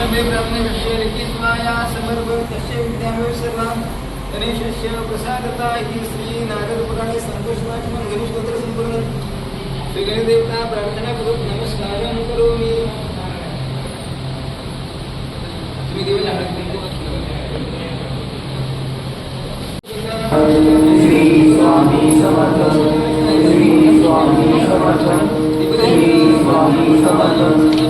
प्रथमे ब्राह्मणे कक्षे ऋषिस्वाया समर्पयस्य विद्यामेव सर्वान् गणेशस्य प्रसादता इति श्रीनागरुपकाणे सन्तोषवाचमं गणेशोत्तरसम्पूर्णं श्रीगणदेवता प्रार्थना करो नमस्कारं करोमि तुम्ही देवीला श्री स्वामी समर्थ। श्री स्वामी समर्थ। श्री स्वामी समर्थ।